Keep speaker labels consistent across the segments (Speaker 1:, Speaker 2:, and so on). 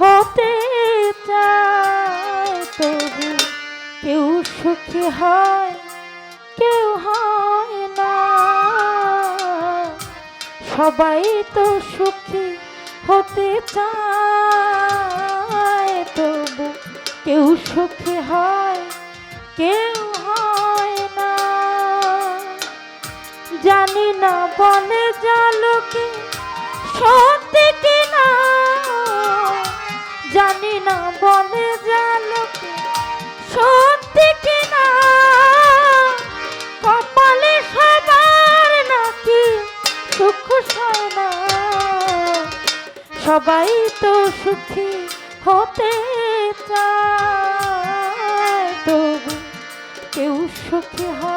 Speaker 1: হতে চায় তবু কেউ সুখী হয়, কেউ হয় না। সবাই তো সুখী হতে চায় তবু কেউ সুখী হয়, কেউ হয় না। জানি না বলে জালকে সত্যি জানি না বলে জালকে সত্যি কিনা কপালে সবার নাকি সুখ সবাই তো সুখী হতে চায়, তবু কেউ সুখী হয়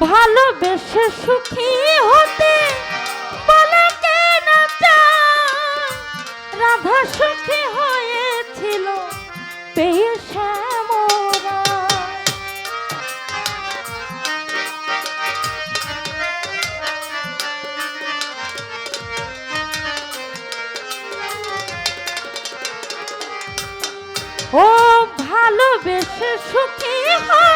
Speaker 1: ভালোবেসে সুখী হতে বলে কে না চায়? রাধা সুখী হয়েছিল ও ভালোবেসে সুখী হতে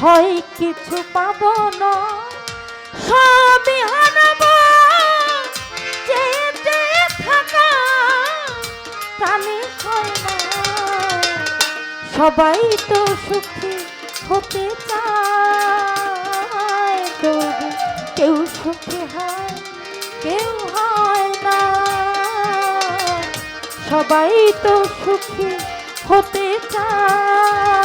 Speaker 1: হয় কিছু পাব না। সবই হারাব চেয়ে থাকা প্রাণী সবাই তো সুখী হতে চায় কেউ সুখী হয়, কেউ হয় না। সবাই তো সুখী হতে চায়।